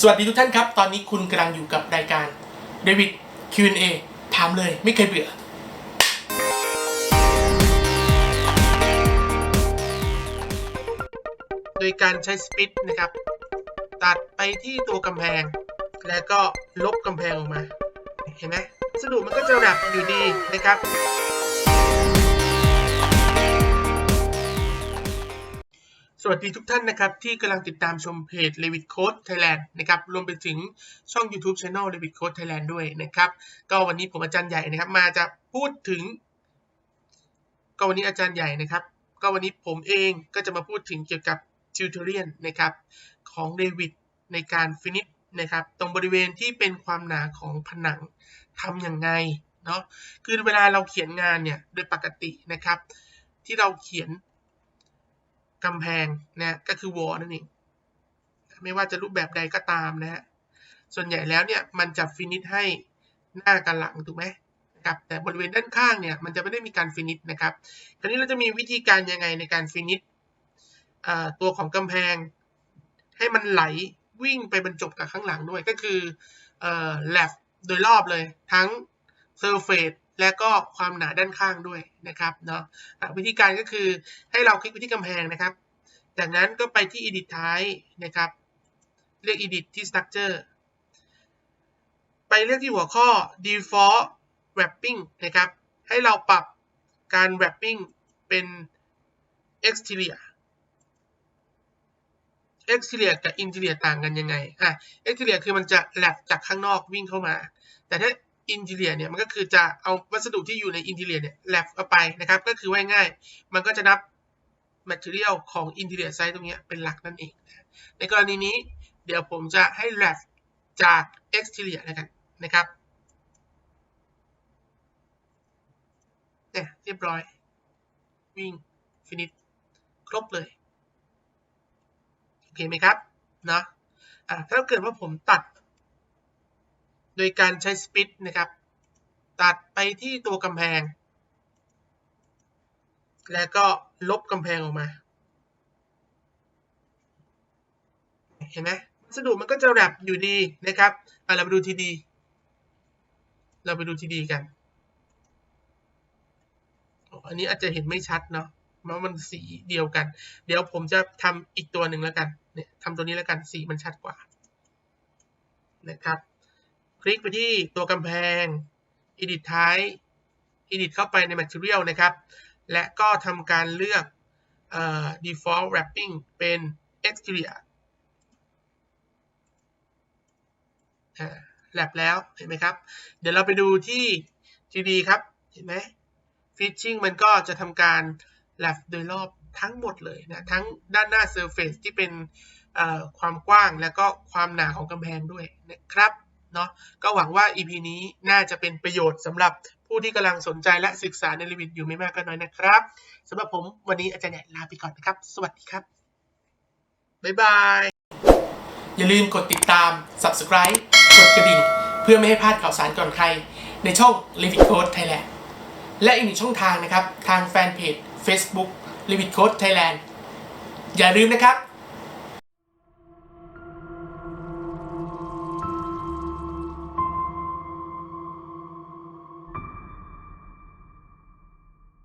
สวัสดีทุกท่านครับ ตอนนี้คุณกำลังอยู่กับรายการ David Q&A ถามเลยไม่เคยเบื่อ โดยการใช้สปิตนะครับ ตัดไปที่ตัวกำแพง แล้วก็ลบกำแพงออกมา เห็นไหมสรุปมันก็จะแรปอยู่ดีนะครับ วัสดีทุกท่านนะครับ ที่กำลังติดตามชมเพจ Levit Code Thailand นะครับรวมไปถึงช่อง YouTube Channel Levit Code Thailand ด้วยนะครับ ก็วันนี้ผมอาจารย์ใหญ่นะครับ มาจะพูดถึง ก็วันนี้อาจารย์ใหญ่นะครับ ก็วันนี้ผมเองก็จะมาพูดถึงเกี่ยวกับทิวทอเรียนนะครับของเดวิดในการฟินิชนะครับ ตรงบริเวณที่เป็นความหนาของผนังทำอย่างไงเนาะคือเวลาเราเขียนงานเนี่ยโดยปกตินะครับ ที่เราเขียน กำแพงนะก็คือวอลนั่นเองไม่ว่าจะรูปแบบใดก็ตามนะฮะส่วนใหญ่แล้วเนี่ยมันจะฟินิชให้หน้ากับหลังถูกไหมครับแต่บริเวณด้านข้างเนี่ยมันจะไม่ได้มีการฟินิชนะครับคราวนี้เราจะมีวิธีการยังไงในการฟินิชตัวของกำแพง ให้มันไหลวิ่งไปบรรจบกับข้างหลังด้วยก็คือแลบโดยรอบเลย ทั้งเซอร์เฟส และก็ความหนาด้านข้างด้วยนะครับเนาะวิธีการก็คือให้เราคลิกไปที่กำแพงนะครับ จากนั้นก็ไปที่ edit type นะครับ เลือก edit ที่ structure ไปเลือกที่หัวข้อ default wrapping นะครับ ให้เราปรับการ wrapping เป็น exterior exterior กับ interior ต่างกันยังไงอะ exterior คือมันจะแลบจากข้างนอกวิ่งเข้ามา แต่ถ้า interior เนี่ยมันก็คือจะเอาวัสดุที่อยู่ใน interior เนี่ยแลบเข้าไปนะครับ ก็คือว่าง่ายมันก็จะนับ material ของ interior side ตรงเนี้ยเป็นหลักนั่นเอง ในกรณีนี้เดี๋ยวผมจะให้แลบจาก exterior แล้วกันนะครับเนี่ยเรียบร้อย วิ่งฟินิชครบเลย โอเคไหมครับเนาะอ่าถ้าเกิดว่าผมตัด โดยการใช้สปิตนะครับ ตัดไปที่ตัวกำแพง แล้วก็ลบกำแพงออกมา เห็นไหมวัสดุมันก็จะแรปอยู่ดีนะครับอะเราไปดูทีดี เราไปดูทีดีกัน อันนี้อาจจะเห็นไม่ชัดเนาะเพราะมันสีเดียวกัน เดี๋ยวผมจะทำอีกตัวหนึ่งแล้วกัน เนี่ยทำตัวนี้แล้วกัน สีมันชัดกว่า นะครับ ลิกไปที่ตัวกำแพง edit type edit เข้าไปใน material นะครับ และก็ทำการเลือกเอ่อ default wrapping เป็น exterior แลบแล้วเห็นไหมครับ เดี๋ยวเราไปดูที่ 3D ครับ เห็นไหม Fitching มันก็จะทำการแลบโดยรอบทั้งหมดเลยนะ ทั้งด้านหน้า Surface ที่เป็นความกว้างและก็ความหนาของกำแพงด้วยนะครับ เนาะก็หวังว่า EP นี้น่าจะเป็นประโยชน์สำหรับผู้ที่กำลังสนใจและศึกษาใน Revit อยู่ไม่มากก็น้อยนะครับสำหรับผมวันนี้อาจารย์ใหญ่ลาไปก่อนนะครับ สวัสดีครับ บ๊ายบาย อย่าลืมกดติดตาม subscribe กดกระดิ่ง เพื่อไม่ให้พลาดข่าวสารก่อนใคร ในช่อง Revit Code Thailand และอีกหนึ่งช่องทางนะครับ ทางแฟนเพจ Facebook Revit Code Thailand อย่าลืมนะครับ